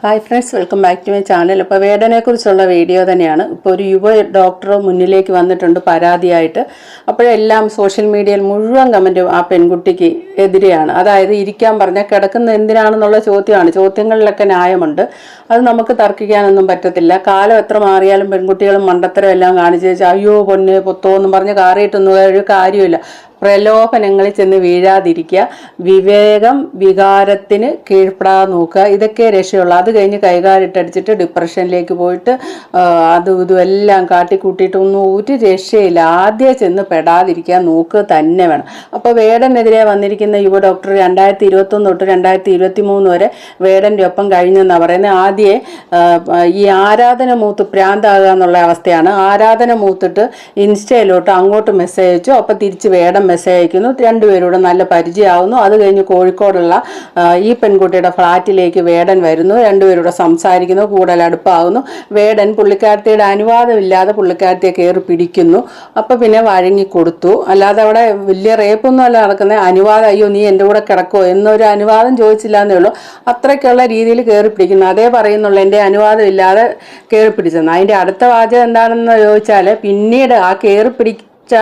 Hi friends welcome back to my channel ഇപ്പോൾ വേദനയെക്കുറിച്ചുള്ള video തന്നെയാണ്. ഇപ്പോൾ ഒരു യുവ ഡോക്ടർ മുന്നിലേക്ക് വന്നിട്ടുണ്ട് പരാതിയായിട്ട്. അപ്പോഴെല്ലാം സോഷ്യൽ മീഡിയയിൽ മുഴുവൻ കമന്റും ആ പെൺകുട്ടിക്ക് എതിരെയാണ്. അതായത് ഇരിക്കാൻ പറഞ്ഞാൽ കിടക്കുന്ന എന്തിനാണെന്നുള്ള ചോദ്യമാണ്. ചോദ്യങ്ങളിലൊക്കെ ന്യായമുണ്ട്. അത് നമുക്ക് തർക്കിക്കാനൊന്നും പറ്റത്തില്ല. കാലം എത്ര മാറിയാലും പെൺകുട്ടികളും മണ്ടത്തരം എല്ലാം കാണിച്ച് അയ്യോ പൊന്ന് പൊത്തോ എന്നും പറഞ്ഞ് കാറിയിട്ടൊന്നും ഒരു കാര്യമില്ല പ്രലോഭനങ്ങളിൽ ചെന്ന് വീഴാതിരിക്കുക. വിവേകം വികാരത്തിന് കീഴ്പ്പെടാതെ നോക്കുക. ഇതൊക്കെ രക്ഷയുള്ളൂ. അത് കഴിഞ്ഞ് കൈകാലിട്ടടിച്ചിട്ട് ഡിപ്രഷനിലേക്ക് പോയിട്ട് അത് ഇതും എല്ലാം കാട്ടിക്കൂട്ടിയിട്ടൊന്നും ഒരു രക്ഷയില്ല. ആദ്യം ചെന്ന് പെടാതിരിക്കാൻ നോക്കുക തന്നെ വേണം. അപ്പോൾ വേടനെതിരെ വന്നിരിക്കുന്ന യുവ ഡോക്ടർ രണ്ടായിരത്തി ഇരുപത്തൊന്ന് തൊട്ട് രണ്ടായിരത്തി ഇരുപത്തി മൂന്ന് വരെ വേടന്റെ ഒപ്പം കഴിഞ്ഞെന്നാണ് പറയുന്നത്. ആദ്യേ ഈ ആരാധന മൂത്ത് പ്രാന്താകുക എന്നുള്ള അവസ്ഥയാണ്. ആരാധന മൂത്തിട്ട് ഇൻസ്റ്റയിലോട്ട് അങ്ങോട്ട് മെസ്സേജ് അയച്ചു. അപ്പോൾ തിരിച്ച് വേടം മെസ്സേജ് അയക്കുന്നു. രണ്ടുപേരോടും നല്ല പരിചയമാവുന്നു. അത് കഴിഞ്ഞ് കോഴിക്കോടുള്ള ഈ പെൺകുട്ടിയുടെ ഫ്ലാറ്റിലേക്ക് വേടൻ വരുന്നു. രണ്ടുപേരോട് സംസാരിക്കുന്നു. കൂടുതൽ അടുപ്പാകുന്നു വേടൻ പുള്ളിക്കാരത്തിയുടെ അനുവാദമില്ലാതെ പുള്ളിക്കാരത്തിയെ കയറി പിടിക്കുന്നു. അപ്പോൾ പിന്നെ വഴങ്ങി കൊടുത്തു. അല്ലാതെ അവിടെ വലിയ റേപ്പൊന്നും അല്ല നടക്കുന്നത്. അനുവാദം അയ്യോ നീ എന്റെ കൂടെ കിടക്കോ? എന്നൊരു അനുവാദം ചോദിച്ചില്ല എന്നേ ഉള്ളൂ. അത്രയ്ക്കുള്ള രീതിയിൽ കയറി പിടിക്കുന്നു. അതേ പറയുന്നുള്ളൂ എന്റെ അനുവാദം ഇല്ലാതെ കയറി പിടിച്ചെന്ന്. അതിന്റെ അടുത്ത വാചകം എന്താണെന്ന് ചോദിച്ചാൽ പിന്നീട് ആ കയറി പിടിച്ച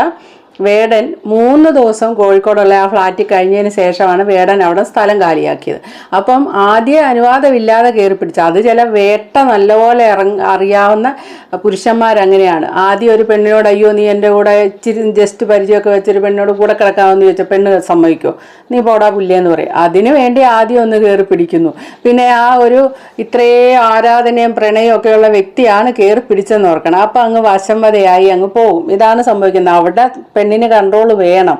വേടൻ മൂന്ന് ദിവസം കോഴിക്കോടുള്ള ആ ഫ്ലാറ്റിൽ കഴിഞ്ഞതിന് ശേഷമാണ് വേടൻ അവിടെ സ്ഥലം കാലിയാക്കിയത്. അപ്പം ആദ്യ അനുവാദമില്ലാതെ കയറി പിടിച്ച. അത് ചില വേട്ട നല്ലപോലെ ഇറങ്ങ അറിയാവുന്ന പുരുഷന്മാരങ്ങനെയാണ് ആദ്യം ഒരു പെണ്ണിനോട് അയ്യോ നീ എന്റെ കൂടെ ഇച്ചിരി ജസ്റ്റ് പരിചയമൊക്കെ വെച്ചൊരു പെണ്ണിനോട് കൂടെ കിടക്കാമെന്ന് ചോദിച്ചാൽ പെണ്ണ് സമ്മതിക്കോ? നീ പോടാ പുല്ലേന്ന് പറയും. അതിനു വേണ്ടി ആദ്യം ഒന്ന് കയറി പിടിക്കുന്നു. പിന്നെ ആ ഒരു ഇത്രേ ആരാധനയും പ്രണയവും ഒക്കെയുള്ള വ്യക്തിയാണ് കയറി പിടിച്ചെന്ന് ഓർക്കണം. അപ്പം അങ്ങ് വശംവതയായി അങ്ങ് പോകും. ഇതാണ് സംഭവിക്കുന്നത്. അവിടെ പെണ്ണിന് കൺട്രോൾ വേണം.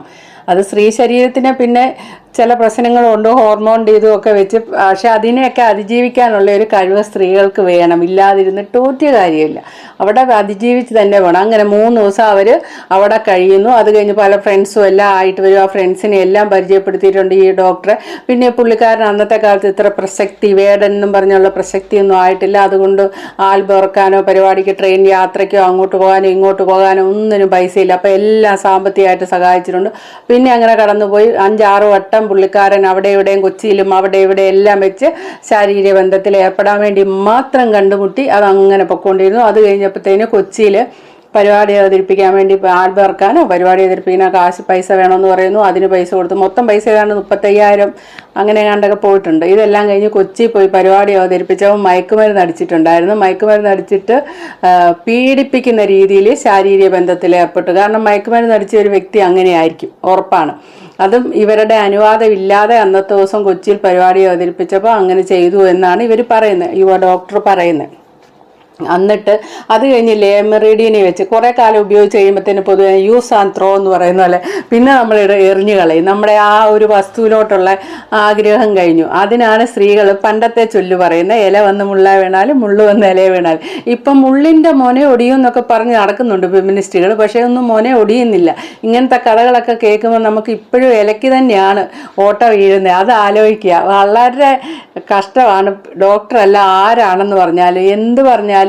അത് സ്ത്രീ ശരീരത്തിന് പിന്നെ ചില പ്രശ്നങ്ങളുണ്ട് ഹോർമോൺ ഇതും ഒക്കെ വെച്ച്. പക്ഷെ അതിനെയൊക്കെ അതിജീവിക്കാനുള്ള ഒരു കഴിവ് സ്ത്രീകൾക്ക് വേണം. ഇല്ലാതിരുന്നിട്ട് ഒറ്റ കാര്യമില്ല. അവിടെ അതിജീവിച്ച് തന്നെ വേണം. അങ്ങനെ മൂന്ന് ദിവസം അവർ അവിടെ കഴിയുന്നു. അത് കഴിഞ്ഞ് പല ഫ്രണ്ട്സും എല്ലാം ആയിട്ട് വരും. ആ ഫ്രണ്ട്സിനെ എല്ലാം പരിചയപ്പെടുത്തിയിട്ടുണ്ട് ഈ ഡോക്ടറെ പിന്നെ പുള്ളിക്കാരൻ അന്നത്തെ കാലത്ത് ഇത്ര പ്രസക്തി വേടൻ എന്നും പറഞ്ഞുള്ള പ്രസക്തിയൊന്നും ആയിട്ടില്ല. അതുകൊണ്ട് ആൽബം ഇറക്കാനോ പരിപാടിക്ക് ട്രെയിൻ യാത്രയ്ക്കോ അങ്ങോട്ട് പോകാനോ ഇങ്ങോട്ട് പോകാനോ ഒന്നിനും പൈസയില്ല. അപ്പോൾ എല്ലാം സാമ്പത്തികമായിട്ട് സഹായിച്ചിട്ടുണ്ട്. പിന്നെ അങ്ങനെ കടന്നുപോയി. അഞ്ചാറ് വട്ടം പുള്ളിക്കാരൻ അവിടെ ഇവിടെയും കൊച്ചിയിലും അവിടെ ഇവിടെ എല്ലാം വെച്ച് ശാരീരിക ബന്ധത്തിൽ ഏർപ്പെടാൻ വേണ്ടി മാത്രം കണ്ടുമുട്ടി അത് അങ്ങനെ പൊക്കോണ്ടിരുന്നു. അത് കഴിഞ്ഞപ്പോഴത്തേന് കൊച്ചിയിൽ പരിപാടി അവതരിപ്പിക്കാൻ വേണ്ടി ആൽബം ഇറക്കാനോ പരിപാടി അവതരിപ്പിക്കാനോ കാശ് പൈസ വേണമെന്ന് പറയുന്നു അതിന് പൈസ കൊടുത്തു. മൊത്തം പൈസ ഏതാണ്ട് മുപ്പത്തയ്യായിരം അങ്ങനെ കണ്ടൊക്കെ പോയിട്ടുണ്ട്. ഇതെല്ലാം കഴിഞ്ഞ് കൊച്ചി പോയി പരിപാടി അവതരിപ്പിച്ചപ്പോൾ മയക്കുമരുന്ന് അടിച്ചിട്ടുണ്ടായിരുന്നു. മയക്കുമരുന്ന് അടിച്ചിട്ട് പീഡിപ്പിക്കുന്ന രീതിയിൽ ശാരീരിക ബന്ധത്തിൽ ഏർപ്പെട്ടു. കാരണം മയക്കുമരുന്ന് അടിച്ച ഒരു വ്യക്തി അങ്ങനെയായിരിക്കും ഉറപ്പാണ്. അതും ഇവരുടെ അനുവാദമില്ലാതെ അന്നത്തെ ദിവസം കൊച്ചിയിൽ പരിപാടി അവതരിപ്പിച്ചപ്പോൾ അങ്ങനെ ചെയ്തു എന്നാണ് ഇവർ പറയുന്നത് യുവ ഡോക്ടർ പറയുന്നത്. എന്നിട്ട് അത് കഴിഞ്ഞ് ലേമറീഡിയനെ വെച്ച് കുറേ കാലം ഉപയോഗിച്ച് കഴിയുമ്പോഴത്തേന് പൊതുവെ യൂസ് ആൻഡ് ത്രോ എന്ന് പറയുന്ന പോലെ പിന്നെ നമ്മൾ എറിഞ്ഞു കളയും. നമ്മുടെ ആ ഒരു വസ്തുവിലോട്ടുള്ള ആഗ്രഹം കഴിഞ്ഞു. അതിനാണ് സ്ത്രീകൾ പണ്ടത്തെ ചൊല്ല് പറയുന്നത് ഇല വന്ന് മുള്ള വീണാലും മുള്ളു വന്ന് ഇല വീണാലും. ഇപ്പം മുള്ളിന്റെ മൊന ഒടിയും എന്നൊക്കെ പറഞ്ഞ് നടക്കുന്നുണ്ട് ഫെമിനിസ്റ്റുകൾ പക്ഷേ ഒന്നും മൊന ഒടിയുന്നില്ല. ഇങ്ങനത്തെ കഥകളൊക്കെ കേൾക്കുമ്പോൾ നമുക്ക് ഇപ്പോഴും ഇലയ്ക്ക് തന്നെയാണ് ഓട്ട വീഴുന്നത്. അത് ആലോചിക്കുക. വളരെ കഷ്ടമാണ്. ഡോക്ടറല്ല ആരാണെന്ന് പറഞ്ഞാൽ എന്ത് പറഞ്ഞാലും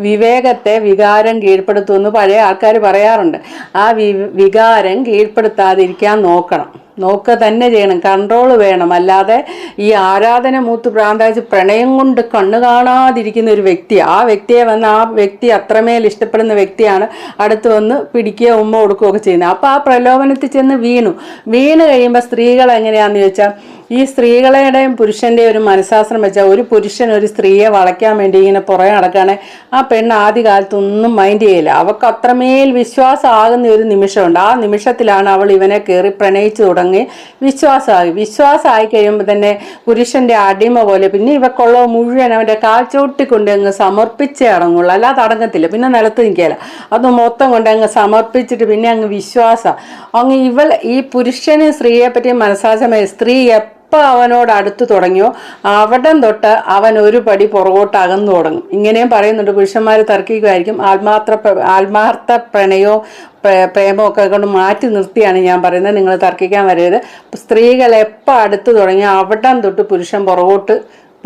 വിവേകത്തെ വികാരം കീഴ്പ്പെടുത്തുമെന്ന് പഴയ ആൾക്കാർ പറയാറുണ്ട്. ആ വികാരം കീഴ്പ്പെടുത്താതിരിക്കാൻ നോക്കണം. നോക്കുക തന്നെ ചെയ്യണം കൺട്രോൾ വേണം. അല്ലാതെ ഈ ആരാധന മൂത്ത് പ്രാന്താച്ച് പ്രണയം കൊണ്ട് കണ്ണു കാണാതിരിക്കുന്ന ഒരു വ്യക്തി ആ വ്യക്തിയെ വന്ന് ആ വ്യക്തി അത്രമേൽ ഇഷ്ടപ്പെടുന്ന വ്യക്തിയാണ് അടുത്ത് വന്ന് പിടിക്കുക ഉമ്മ കൊടുക്കുകയൊക്കെ ചെയ്യുന്നത്. അപ്പോൾ ആ പ്രലോഭനത്തിൽ ചെന്ന് വീണു. വീണ് കഴിയുമ്പോൾ സ്ത്രീകൾ എങ്ങനെയാണെന്ന് ചോദിച്ചാൽ ഈ സ്ത്രീകളുടെയും പുരുഷന്റെയും ഒരു മനഃശാസ്ത്രം വെച്ചാൽ ഒരു പുരുഷൻ ഒരു സ്ത്രീയെ വളയ്ക്കാൻ വേണ്ടി ഇങ്ങനെ പുറകെ നടക്കുകയാണെങ്കിൽ ആ പെണ്ണ് ആദ്യ കാലത്തൊന്നും മൈൻഡ് ചെയ്യില്ല. അവൾക്ക് അത്രമേൽ വിശ്വാസമാകുന്ന ഒരു നിമിഷമുണ്ട്. ആ നിമിഷത്തിലാണ് അവൾ ഇവനെ കയറി പ്രണയിച്ചു തുടങ്ങി വിശ്വാസമായി വിശ്വാസമായി കഴിയുമ്പോൾ തന്നെ പുരുഷന്റെ അടിമ പോലെ പിന്നെ ഇവക്കുള്ള മുഴുവൻ അവന്റെ കാൽ ചൂട്ടിക്കൊണ്ട് അങ്ങ് സമർപ്പിച്ചേ അടങ്ങുള്ളൂ. അല്ലാതെ അടങ്ങത്തില്ല. പിന്നെ നിലത്ത് നിൽക്കില്ല അത് മൊത്തം കൊണ്ട് അങ്ങ് സമർപ്പിച്ചിട്ട് പിന്നെ അങ്ങ് വിശ്വാസം അങ്ങ് ഇവൾ ഈ പുരുഷന് സ്ത്രീയെ പറ്റി മനസ്സാസമായി സ്ത്രീ എപ്പോൾ അവനോട് അടുത്ത് തുടങ്ങിയോ അവിടം തൊട്ട് അവൻ ഒരു പടി പുറകോട്ട് അകന്നു തുടങ്ങും. ഇങ്ങനെയും പറയുന്നുണ്ട്. പുരുഷന്മാർ തർക്കിക്കുമായിരിക്കും. ആത്മാർത്ഥ ആത്മാർത്ഥ പ്രണയവും പ്രേമോ പ്രേമമൊക്കെ കൊണ്ട് മാറ്റി നിർത്തിയാണ് ഞാൻ പറയുന്നത്. നിങ്ങൾ തർക്കിക്കാൻ വരരുത്. സ്ത്രീകൾ എപ്പോൾ അടുത്ത് തുടങ്ങിയോ അവിടം തൊട്ട് പുരുഷൻ പുറകോട്ട്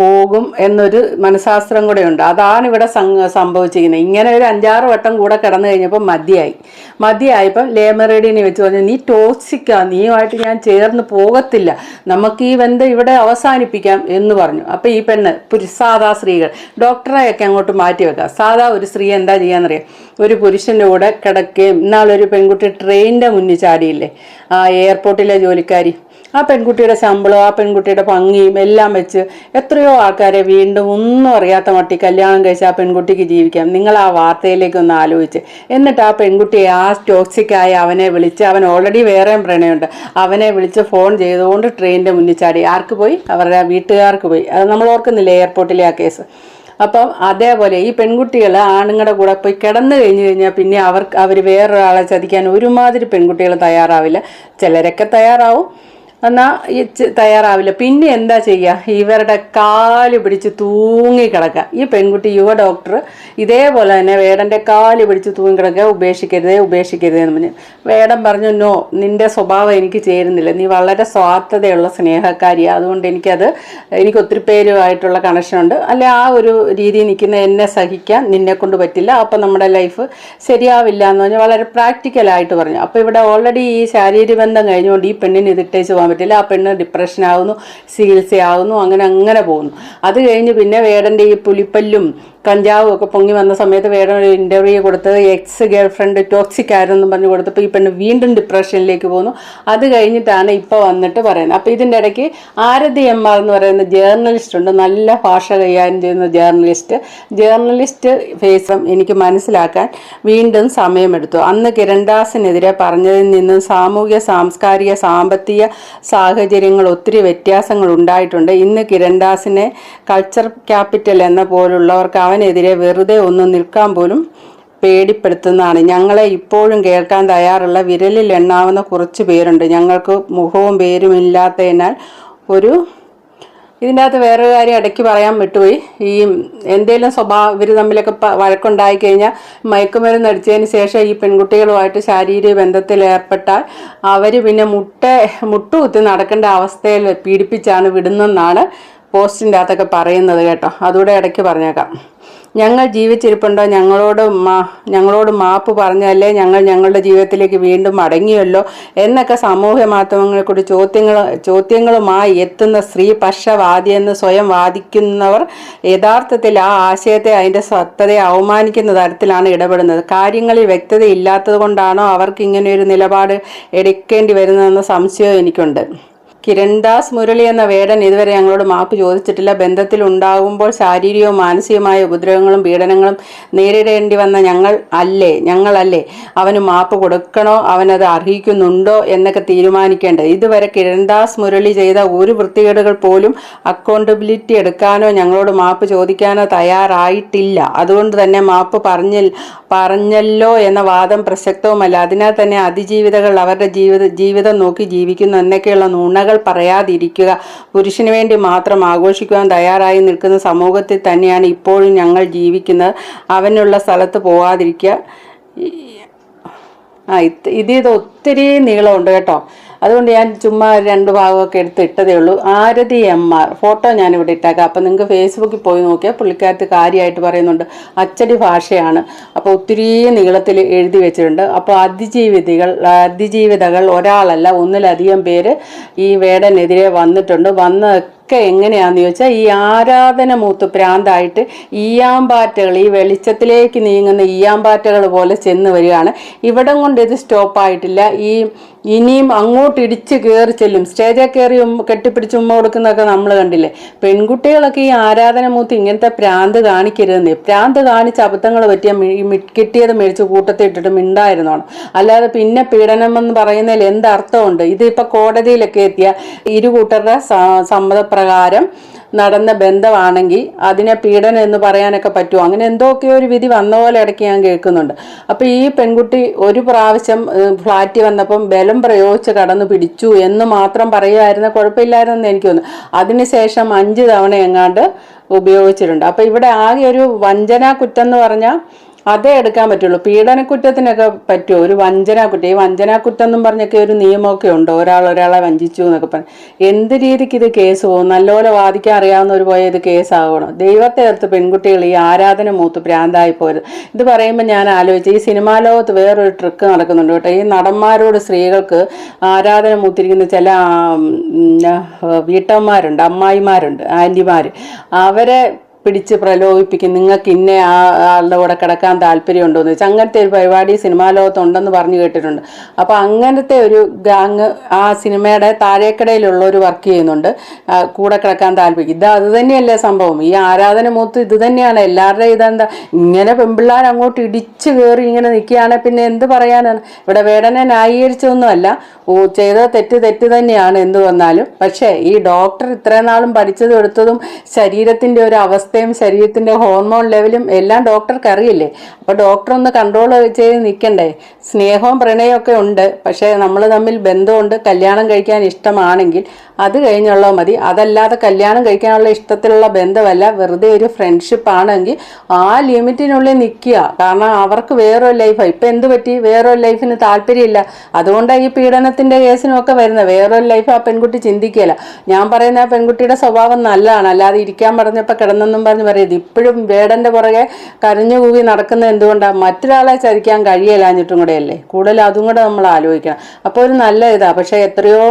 പോകും എന്നൊരു മനഃശാസ്ത്രം കൂടെ ഉണ്ട്. അതാണ് ഇവിടെ സംഭവിച്ചിരിക്കുന്നത്. ഇങ്ങനെ ഒരു അഞ്ചാറ് വട്ടം കൂടെ കിടന്നു കഴിഞ്ഞപ്പോൾ മതിയായി. മതിയായപ്പം ലേമറേഡിനെ വെച്ച് പറഞ്ഞു നീ ടോക്സിക്കാ നീയുമായിട്ട് ഞാൻ ചേർന്ന് പോകത്തില്ല. നമുക്ക് ഈ ബന്ധം ഇവിടെ അവസാനിപ്പിക്കാം എന്ന് പറഞ്ഞു. അപ്പോൾ ഈ പെണ്ണ് സാധാ സ്ത്രീകൾ ഡോക്ടറെയൊക്കെ അങ്ങോട്ട് മാറ്റി വെക്കാം സാധാ ഒരു സ്ത്രീ എന്താ ചെയ്യാന്നറിയാം? ഒരു പുരുഷന്റെ കൂടെ കിടക്കുകയും ഇന്നാളൊരു പെൺകുട്ടി ട്രെയിനിന്റെ മുന്നിൽ ചാടിയില്ലേ? ആ എയർപോർട്ടിലെ ജോലിക്കാരി. ആ പെൺകുട്ടിയുടെ ശമ്പളവും ആ പെൺകുട്ടിയുടെ ഭംഗിയും എല്ലാം വെച്ച് എത്രയോ ആൾക്കാരെ വീണ്ടും ഒന്നും അറിയാത്ത മട്ടി കല്യാണം കഴിച്ച് ആ പെൺകുട്ടിക്ക് ജീവിക്കാം. നിങ്ങൾ ആ വാർത്തയിലേക്ക് ഒന്ന് ആലോചിച്ച്. എന്നിട്ട് ആ പെൺകുട്ടിയെ ആ ടോക്സിക്കായി അവനെ വിളിച്ച് അവൻ ഓൾറെഡി വേറെയും പ്രണയമുണ്ട്. അവനെ വിളിച്ച് ഫോൺ ചെയ്തുകൊണ്ട് ട്രെയിനിന്റെ മുന്നിൽ ചാടി. ആർക്ക് പോയി? അവരുടെ വീട്ടുകാർക്ക് പോയി. അത് നമ്മൾ ഓർക്കുന്നില്ല എയർപോർട്ടിലെ ആ കേസ് അപ്പം അതേപോലെ ഈ പെൺകുട്ടികൾ ആണുങ്ങളുടെ കൂടെ പോയി കിടന്നു കഴിഞ്ഞു കഴിഞ്ഞാൽ പിന്നെ അവർക്ക് അവർ വേറൊരാളെ ചതിക്കാൻ ഒരുമാതിരി പെൺകുട്ടികൾ തയ്യാറാവില്ല. ചിലരൊക്കെ തയ്യാറാവും. എന്നാൽ തയ്യാറാവില്ല. പിന്നെ എന്താ ചെയ്യുക ഇവരുടെ കാൽ പിടിച്ച് തൂങ്ങി കിടക്കുക. ഈ പെൺകുട്ടി യുവ ഡോക്ടർ ഇതേപോലെ തന്നെ വേടന്റെ കാൽ പിടിച്ച് തൂങ്ങി കിടക്കുക. ഉപേക്ഷിക്കരുതേ ഉപേക്ഷിക്കരുതേ എന്ന് പറഞ്ഞു വേടൻ പറഞ്ഞു നോ നിന്റെ സ്വഭാവം എനിക്ക് ചേരുന്നില്ല. നീ വളരെ സ്വാർത്ഥതയുള്ള സ്നേഹക്കാരിയാണ് അതുകൊണ്ട് എനിക്കത് എനിക്ക് ഒത്തിരി പേരുമായിട്ടുള്ള കണക്ഷനുണ്ട് അല്ലെ ആ ഒരു രീതിയിൽ നിൽക്കുന്ന എന്നെ സഹിക്കാൻ നിന്നെ കൊണ്ട് പറ്റില്ല. അപ്പം നമ്മുടെ ലൈഫ് ശരിയാവില്ല എന്ന് പറഞ്ഞാൽ വളരെ പ്രാക്ടിക്കലായിട്ട് പറഞ്ഞു. അപ്പോൾ ഇവിടെ ഓൾറെഡി ഈ ശാരീരിക ബന്ധം കഴിഞ്ഞുകൊണ്ട് ഈ പെണ്ണിന് ഇതിട്ടേച്ച് പോകാൻ പറ്റില്ല. ആ പെണ്ണ് ഡിപ്രഷൻ ആവുന്നു ചികിത്സയാവുന്നു അങ്ങനെ അങ്ങനെ പോകുന്നു. അത് കഴിഞ്ഞ് പിന്നെ വേടന്റെ ഈ പുലിപ്പല്ലും കഞ്ചാവും ഒക്കെ പൊങ്ങി വന്ന സമയത്ത് വേറെ ഒരു ഇന്റർവ്യൂ കൊടുത്തത് എക്സ് ഗേൾ ഫ്രണ്ട് ടോക്സിക് ആയിരുന്നു പറഞ്ഞ് കൊടുത്തപ്പോൾ ഈ പെണ്ണ് വീണ്ടും ഡിപ്രഷനിലേക്ക് പോകുന്നു അത് കഴിഞ്ഞിട്ടാണ് ഇപ്പോൾ വന്നിട്ട് പറയുന്നത്. അപ്പോൾ ഇതിന്റെ ഇടയ്ക്ക് ആരതി എം ആർ എന്ന് പറയുന്ന ജേർണലിസ്റ്റ് ഉണ്ട്. നല്ല ഭാഷ കൈകാര്യം ചെയ്യുന്ന ജേർണലിസ്റ്റ് ജേർണലിസ്റ്റ് ഫേസം എനിക്ക് മനസ്സിലാക്കാൻ വീണ്ടും സമയമെടുത്തു. അന്ന് കിരൺദാസിനെതിരെ പറഞ്ഞതിൽ നിന്നും സാമൂഹ്യ സാംസ്കാരിക സാമ്പത്തിക സാഹചര്യങ്ങൾ ഒത്തിരി വ്യത്യാസങ്ങൾ ഉണ്ടായിട്ടുണ്ട്. ഇന്ന് കിരൺദാസിനെ കൾച്ചർ ക്യാപിറ്റൽ എന്ന പോലുള്ളവർക്ക് അവനെതിരെ വെറുതെ ഒന്നും നിൽക്കാൻ പോലും പേടിപ്പെടുത്തുന്നതാണ്. ഞങ്ങളെ ഇപ്പോഴും കേൾക്കാൻ തയ്യാറുള്ള വിരലിൽ എണ്ണാവുന്ന കുറച്ച് പേരുണ്ട്. ഞങ്ങൾക്ക് മുഖവും പേരും ഇല്ലാത്തതിനാൽ ഒരു ഇതിന്റെ അകത്ത് വേറൊരു കാര്യം ഇടയ്ക്ക് പറയാൻ വിട്ടുപോയി. ഈ എന്തെങ്കിലും സ്വഭാവ ഇവർ തമ്മിലൊക്കെ വഴക്കുണ്ടായി കഴിഞ്ഞാൽ മയക്കുമരുന്ന് അടിച്ചതിന് ശേഷം ഈ പെൺകുട്ടികളുമായിട്ട് ശാരീരിക ബന്ധത്തിൽ ഏർപ്പെട്ടാൽ അവർ പിന്നെ മുട്ട മുട്ടുകുത്തി നടക്കേണ്ട അവസ്ഥയിൽ പീഡിപ്പിച്ചാണ് വിടുന്നെന്നാണ് പോസ്റ്റിന്റെ അകത്തൊക്കെ പറയുന്നത് കേട്ടോ. അതുകൂടെ ഇടയ്ക്ക് പറഞ്ഞേക്കാം. ഞങ്ങൾ ജീവിച്ചിരിപ്പുണ്ടോ? ഞങ്ങളോട് മാ ഞങ്ങളോട് മാപ്പ് പറഞ്ഞല്ലേ? ഞങ്ങൾ ഞങ്ങളുടെ ജീവിതത്തിലേക്ക് വീണ്ടും മടങ്ങിയല്ലോ? എന്നൊക്കെ സമൂഹ മാധ്യമങ്ങളിൽ കൂടി ചോദ്യങ്ങൾ ചോദ്യങ്ങളുമായി എത്തുന്ന സ്ത്രീ പക്ഷവാദി എന്ന് സ്വയം വാദിക്കുന്നവർ യഥാർത്ഥത്തിൽ ആ ആശയത്തെ അതിന്റെ സത്തതയെ അവമാനിക്കുന്ന തരത്തിലാണ് ഇടപെടുന്നത്. കാര്യങ്ങളിൽ വ്യക്തത ഇല്ലാത്തത് കൊണ്ടാണോ അവർക്ക് ഇങ്ങനെ ഒരു നിലപാട് എടുക്കേണ്ടി വരുന്നതെന്ന സംശയം എനിക്കുണ്ട്. കിരൺദാസ് മുരളി എന്ന വേടൻ ഇതുവരെ ഞങ്ങളോട് മാപ്പ് ചോദിച്ചിട്ടില്ല. ബന്ധത്തിൽ ഉണ്ടാകുമ്പോൾ ശാരീരികവും മാനസികമായ ഉപദ്രവങ്ങളും പീഡനങ്ങളും നേരിടേണ്ടി വന്ന ഞങ്ങൾ അല്ലേ? ഞങ്ങളല്ലേ? അവന് മാപ്പ് കൊടുക്കണോ? അവനത് അർഹിക്കുന്നുണ്ടോ? എന്നൊക്കെ തീരുമാനിക്കേണ്ടത്. ഇതുവരെ കിരൺദാസ് മുരളി ചെയ്ത ഒരു വൃത്തികേടുകൾ പോലും അക്കൗണ്ടബിലിറ്റി എടുക്കാനോ ഞങ്ങളോട് മാപ്പ് ചോദിക്കാനോ തയ്യാറായിട്ടില്ല. അതുകൊണ്ട് തന്നെ മാപ്പ് പറഞ്ഞ പറഞ്ഞല്ലോ എന്ന വാദം പ്രസക്തവുമല്ല. അതിനാൽ തന്നെ അതിജീവിതകൾ അവരുടെ ജീവിത ജീവിതം നോക്കി ജീവിക്കുന്നു എന്നൊക്കെയുള്ള നുണകൾ പറയാതിരിക്കുക. പുരുഷന് വേണ്ടി മാത്രം ആഘോഷിക്കുവാൻ തയ്യാറായി നിൽക്കുന്ന സമൂഹത്തിൽ തന്നെയാണ് ഇപ്പോഴും ഞങ്ങൾ ജീവിക്കുന്നത്. അവനുള്ള സ്ഥലത്ത് പോവാതിരിക്കുക. ആ ഇത് ഇത് ഇത് ഒത്തിരി നീളമുണ്ട് കേട്ടോ. അതുകൊണ്ട് ഞാൻ ചുമ്മാ രണ്ട് ഭാഗമൊക്കെ എടുത്ത് ഇട്ടതേ ഉള്ളൂ. ആരതി എം ആർ ഫോട്ടോ ഞാനിവിടെ ഇട്ടേക്കാം. അപ്പം നിങ്ങൾക്ക് ഫേസ്ബുക്കിൽ പോയി നോക്കിയാൽ പുള്ളിക്കാരത്ത് കാര്യമായിട്ട് പറയുന്നുണ്ട്. അച്ചടി ഭാഷയാണ്. അപ്പോൾ ഒത്തിരി നീളത്തിൽ എഴുതി വെച്ചിട്ടുണ്ട്. അപ്പോൾ അതിജീവിതകൾ അതിജീവിതകൾ ഒരാളല്ല ഒന്നിലധികം പേര് ഈ വേടനെതിരെ വന്നിട്ടുണ്ട്. വന്ന് ഒക്കെ എങ്ങനെയാന്ന് ചോദിച്ചാൽ ഈ ആരാധന മൂത്ത് പ്രാന്തായിട്ട് ഈയാമ്പാറ്റകൾ ഈ വെളിച്ചത്തിലേക്ക് നീങ്ങുന്ന ഈയാമ്പാറ്റകൾ പോലെ ചെന്ന് വരികയാണ്. ഇവിടം കൊണ്ട് ഇത് സ്റ്റോപ്പായിട്ടില്ല ഈ ഇനിയും അങ്ങോട്ട് ഇടിച്ച് കയറി ചെല്ലും. സ്റ്റേജിൽ കയറി കെട്ടിപ്പിടിച്ച് ഉമ്മ കൊടുക്കുന്നതൊക്കെ നമ്മൾ കണ്ടില്ലേ? പെൺകുട്ടികളൊക്കെ ഈ ആരാധന മൂത്ത് ഇങ്ങനത്തെ പ്രാന്ത് കാണിക്കരുതെന്നേ. പ്രാന്ത് കാണിച്ച് അബദ്ധങ്ങൾ പറ്റിയ കിട്ടിയത് മേടിച്ച് കൂട്ടത്തിൽ ഇട്ടിട്ട് മിണ്ടായിരുന്നോണം അല്ലാതെ പിന്നെ പീഡനം എന്ന് പറയുന്നതിൽ എന്തർത്ഥമുണ്ട് ഇതിപ്പോൾ കോടതിയിലൊക്കെ എത്തിയ ഇരു കൂട്ടരുടെ സ- സമ്മതപ്രകാരം നടന്ന ബന്ധമാണെങ്കിൽ അതിനെ പീഡനം എന്ന് പറയാനൊക്കെ പറ്റുമോ? അങ്ങനെ എന്തൊക്കെയോ ഒരു വിധി വന്ന പോലെ ഇടയ്ക്ക് ഞാൻ കേൾക്കുന്നുണ്ട്. അപ്പോൾ ഈ പെൺകുട്ടി ഒരു പ്രാവശ്യം ഫ്ലാറ്റിൽ വന്നപ്പം ബലം പ്രയോഗിച്ച് കടന്നു പിടിച്ചു എന്ന് മാത്രം പറയുമായിരുന്ന കുഴപ്പമില്ലായിരുന്നെന്ന് എനിക്ക് തോന്നുന്നു. അതിനുശേഷം അഞ്ച് തവണ എങ്ങാണ്ട് ഉപയോഗിച്ചിട്ടുണ്ട്. അപ്പോൾ ഇവിടെ ആകെ ഒരു വഞ്ചന കുറ്റം എന്ന് പറഞ്ഞാൽ അതേ എടുക്കാൻ പറ്റുള്ളൂ. പീഡനക്കുറ്റത്തിനൊക്കെ പറ്റുമോ ഒരു വഞ്ചനാക്കുറ്റം. ഈ വഞ്ചനാക്കുറ്റം എന്നും പറഞ്ഞൊക്കെ ഒരു നിയമമൊക്കെ ഉണ്ട്. ഒരാൾ ഒരാളെ വഞ്ചിച്ചു എന്നൊക്കെ പറഞ്ഞു എന്ത് രീതിക്ക് ഇത് കേസ് പോകും? നല്ലപോലെ വാദിക്കാൻ അറിയാവുന്നവർ പോയ ഇത് കേസാകണം ദൈവത്തെ അടുത്ത് പെൺകുട്ടികൾ ഈ ആരാധന മൂത്ത് ഭ്രാന്തായി പോരുത്. ഇത് പറയുമ്പോൾ ഞാൻ ആലോചിച്ചു ഈ സിനിമാ ലോകത്ത് വേറൊരു ട്രിക്ക് നടക്കുന്നുണ്ട് കേട്ടോ. ഈ നടന്മാരോട് സ്ത്രീകൾക്ക് ആരാധന മൂത്തിരിക്കുന്ന ചില വീട്ടമ്മമാരുണ്ട് അമ്മായിമാരുണ്ട് ആന്റിമാർ അവരെ പിടിച്ച് പ്രലോഭിപ്പിക്കും. നിങ്ങൾക്ക് ഇന്ന ആളുടെ കൂടെ കിടക്കാൻ താല്പര്യമുണ്ടോ എന്ന് വെച്ചാൽ അങ്ങനത്തെ ഒരു പരിപാടി സിനിമാ ലോകത്തുണ്ടെന്ന് പറഞ്ഞു കേട്ടിട്ടുണ്ട്. അപ്പോൾ അങ്ങനത്തെ ഒരു ഗാങ് ആ സിനിമയുടെ താഴേക്കടയിലുള്ളവർ വർക്ക് ചെയ്യുന്നുണ്ട്. കൂടെ കിടക്കാൻ താല്പര്യം. ഇത് അത് തന്നെയല്ലേ സംഭവം. ഈ ആരാധന മൂത്ത് ഇത് തന്നെയാണ്. എല്ലാവരുടെയും ഇതെന്താ ഇങ്ങനെ പെമ്പിള്ളാർ അങ്ങോട്ട് ഇടിച്ച് കയറി ഇങ്ങനെ നിൽക്കുകയാണെങ്കിൽ പിന്നെ എന്ത് പറയാനാണ്? ഇവിടെ വേടനെ ന്യായീകരിച്ചൊന്നുമല്ല ഓ ചെയ്ത തെറ്റ് തെറ്റ് തന്നെയാണ് എന്ത് വന്നാലും. പക്ഷേ ഈ ഡോക്ടർ ഇത്രയും നാളും പഠിച്ചതും എടുത്തതും ശരീരത്തിന്റെ ഒരു അവസ്ഥയും ശരീരത്തിന്റെ ഹോർമോൺ ലെവലും എല്ലാം ഡോക്ടർക്ക് അറിയില്ലേ അപ്പോൾ ഡോക്ടർ ഒന്ന് കൺട്രോൾ ചെയ്ത് നിൽക്കണ്ടേ സ്നേഹവും പ്രണയവും ഒക്കെ ഉണ്ട്. പക്ഷേ നമ്മൾ തമ്മിൽ ബന്ധമുണ്ട്. കല്യാണം കഴിക്കാൻ ഇഷ്ടമാണെങ്കിൽ അത് കഴിഞ്ഞുള്ള മതി. അതല്ലാതെ കല്യാണം കഴിക്കാനുള്ള ഇഷ്ടത്തിലുള്ള ബന്ധമല്ല. വെറുതെ ഒരു ഫ്രണ്ട്ഷിപ്പ് ആണെങ്കിൽ ആ ലിമിറ്റിനുള്ളിൽ നിൽക്കുക കാരണം അവർക്ക് വേറൊരു ലൈഫാണ് ഇപ്പം എന്ത് പറ്റി? വേറൊരു ലൈഫിന് താല്പര്യമില്ല. അതുകൊണ്ടാണ് ഈ പീഡനത്തിന്റെ കേസിനൊക്കെ വരുന്നത്. വേറൊരു ലൈഫ് ആ പെൺകുട്ടി ചിന്തിക്കുകയില്ല. ഞാൻ പറയുന്ന ആ പെൺകുട്ടിയുടെ സ്വഭാവം നല്ലതാണ്. അല്ലാതെ ഇരിക്കാൻ പറഞ്ഞപ്പോൾ കിടന്നെന്നും പറഞ്ഞ് പറയരുത് ഇപ്പോഴും വേടന്റെ പുറകെ കരഞ്ഞു കൂവി നടക്കുന്നത് എന്തുകൊണ്ടാണ് മറ്റൊരാളെ ചരിക്കാൻ കഴിയലാഞ്ഞിട്ടും കൂടെയല്ലേ കൂടുതൽ അതും കൂടെ നമ്മൾ ആലോചിക്കണം. അപ്പോൾ ഒരു നല്ല ഇതാണ് പക്ഷേ എത്രയോ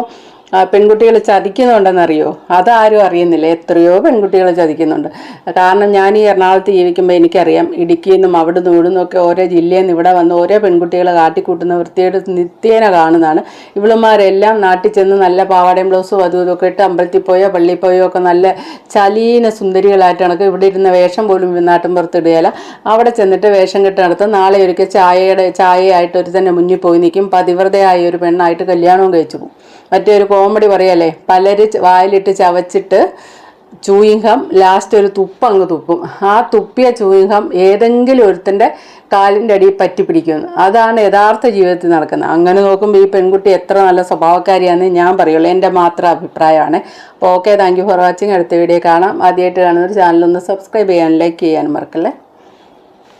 പെൺകുട്ടികൾ ചതിക്കുന്നുണ്ടെന്നറിയോ? അതാരും അറിയുന്നില്ല. എത്രയോ പെൺകുട്ടികൾ ചതിക്കുന്നുണ്ട്. കാരണം ഞാൻ ഈ എറണാകുളത്ത് ജീവിക്കുമ്പോൾ എനിക്കറിയാം ഇടുക്കിയിൽ നിന്നും അവിടെ നിന്നും ഇവിടെ നിന്നൊക്കെ ഓരോ ജില്ലയിൽ നിന്ന് ഇവിടെ വന്ന് ഓരോ പെൺകുട്ടികളെ കാട്ടിക്കൂട്ടുന്ന വൃത്തിയോട് നിത്യേന കാണുന്നതാണ്. ഇവളുമാരെല്ലാം നാട്ടിൽ ചെന്ന് നല്ല പാവാടയും ബ്ലൗസും അതും ഇതൊക്കെ ഇട്ട് അമ്പലത്തിൽ പോയോ പള്ളിയിൽ പോയോ ഒക്കെ നല്ല ചലീന സുന്ദരികളായിട്ട് കണക്ക് ഇവിടെ ഇരുന്ന വേഷം പോലും നാട്ടിൻ പുറത്തിടുകയില്ല. അവിടെ ചെന്നിട്ട് വേഷം കെട്ട് നടത്തും. നാളെ ഒരിക്കൽ ചായയുടെ ചായയായിട്ട് ഒരു തന്നെ മുന്നിൽ പോയി നിൽക്കും. പതിവ്രതയായ ഒരു പെണ്ണായിട്ട് കല്യാണവും കഴിച്ചു പോകും. മറ്റേ ഒരു കോമഡി പറയല്ലേ? പലര് വായിലിട്ട് ചവച്ചിട്ട് ചൂയിങ്കം ലാസ്റ്റ് ഒരു തുപ്പ് അങ്ങ് തുപ്പും. ആ തുപ്പിയ ചൂയിങ്കം ഏതെങ്കിലും ഒരുത്തന്റെ കാലിന്റെ അടിയിൽ പറ്റി പിടിക്കുന്നു. അതാണ് യഥാർത്ഥ ജീവിതത്തിൽ നടക്കുന്നത്. അങ്ങനെ നോക്കുമ്പോൾ ഈ പെൺകുട്ടി എത്ര നല്ല സ്വഭാവക്കാരിയാണെന്ന് ഞാൻ പറയുള്ളൂ. എന്റെ മാത്രം അഭിപ്രായമാണ്. അപ്പോൾ okay thank you for watching അടുത്ത വീഡിയോ കാണാം. ആദ്യമായിട്ട് കാണുന്ന ഒരു ചാനലൊന്ന് സബ്സ്ക്രൈബ് ചെയ്യാനും ലൈക്ക് ചെയ്യാനും മറക്കല്ലേ?